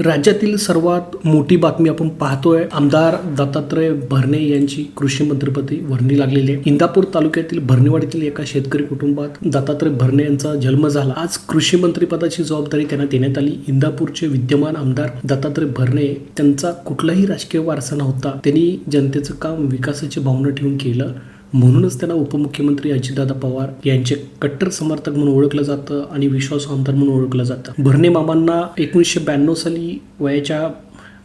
राज्यातील सर्वात मोठी बातमी आपण पाहतोय आमदार दत्तात्रय भरणे यांची कृषी मंत्रिपदी वर्णी लागलेली आहे. इंदापूर तालुक्यातील भरणेवाडीतील एका शेतकरी कुटुंबात दत्तात्रय भरणे यांचा जन्म झाला. आज कृषी मंत्रिपदाची जबाबदारी त्यांना देण्यात आली. इंदापूरचे विद्यमान आमदार दत्तात्रय भरणे त्यांचा कुठलाही राजकीय वारसा नव्हता. त्यांनी जनतेचं काम विकासाची भावना ठेवून केलं. म्हणूनच त्यांना उपमुख्यमंत्री अजितदादा पवार यांचे कट्टर समर्थक म्हणून ओळखलं जातं आणि विश्वास आमदार म्हणून ओळखलं जातं. भरणे मामांना एकोणीसशे ब्याण्णव साली वयाच्या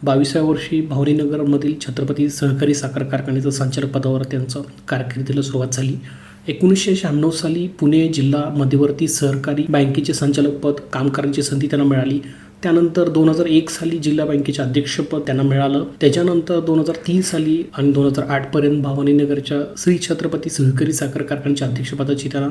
बावीसाव्या वर्षी भावनीनगरमधील छत्रपती सहकारी साखर कारखान्याचं संचालक पदावर त्यांचं कारकिर्दीला सुरुवात झाली. एकोणीसशे शहाण्णव साली पुणे जिल्हा मध्यवर्ती सहकारी बँकेचे संचालकपद काम करण्याची संधी त्यांना मिळाली. त्यानंतर दोन हजार एक साली जिल्हा बँकेचे अध्यक्षपद त्यांना मिळालं. त्याच्यानंतर दोन हजार तीन साली आणि दोन हजार आठपर्यंत भवानीनगरच्या श्री छत्रपती सहकारी साखर कारखान्याच्या अध्यक्षपदाची त्यांना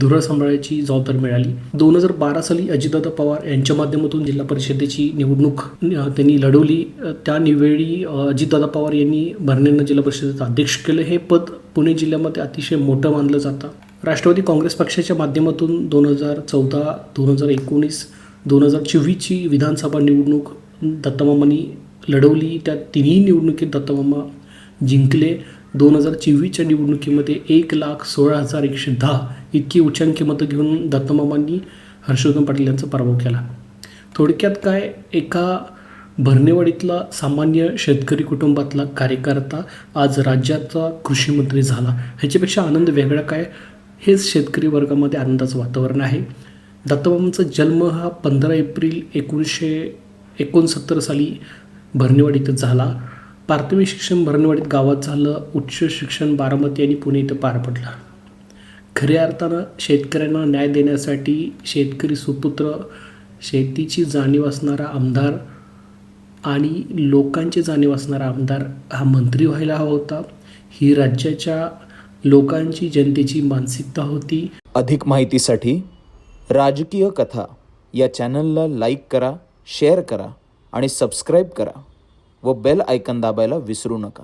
धुरळ सांभाळायची जबाबदारी मिळाली. दोन हजार बारा साली अजितदादा पवार यांच्या माध्यमातून जिल्हा परिषदेची निवडणूक त्यांनी लढवली. त्यावेळी त्या निवेळी अजितदादा पवार यांनी भरणेंना जिल्हा परिषदेचं अध्यक्ष केलं. हे पद पुणे जिल्ह्यामध्ये अतिशय मोठं मानलं जातं. राष्ट्रवादी काँग्रेस पक्षाच्या माध्यमातून दोन हजार चौदा दोन हजार एकोणीस दोन हजार चोवीसची विधानसभा निवडणूक दत्तमामांनी लढवली. त्या तिन्ही निवडणुकीत दत्तमामा जिंकले. दोन हजार चोवीसच्या निवडणुकीमध्ये एक लाख सोळा हजार एकशे दहा इतकी उच्चांकी मतं घेऊन दत्तमामांनी हर्षवर्धन पाटील यांचा पराभव केला. थोडक्यात काय? एका भरणेवाडीतला सामान्य शेतकरी कुटुंबातला कार्यकर्ता आज राज्याचा कृषीमंत्री झाला. ह्याच्यापेक्षा आनंद वेगळा काय? हेच शेतकरी वर्गामध्ये आनंदाचं वातावरण आहे. दत्तबाबांचा जन्म हा पंधरा एप्रिल एकोणीसशे एकोणसत्तर साली भरणेवाडीत झाला. प्राथमिक शिक्षण भरणेवाडीत गावात झालं. उच्च शिक्षण बारामती आणि पुणे इथं पार पडलं. खऱ्या अर्थानं शेतकऱ्यांना न्याय देण्यासाठी शेतकरी सुपुत्र शेतीची जाणीव असणारा आमदार आणि लोकांची जाणीव असणारा आमदार हा मंत्री व्हायला हवा होता. ही राज्याच्या लोकांची जनतेची मानसिकता होती. अधिक माहितीसाठी राजकीय कथा या चॅनलला लाईक करा शेअर करा आणि सबस्क्राईब करा व बेल आयकन दाबायला विसरू नका.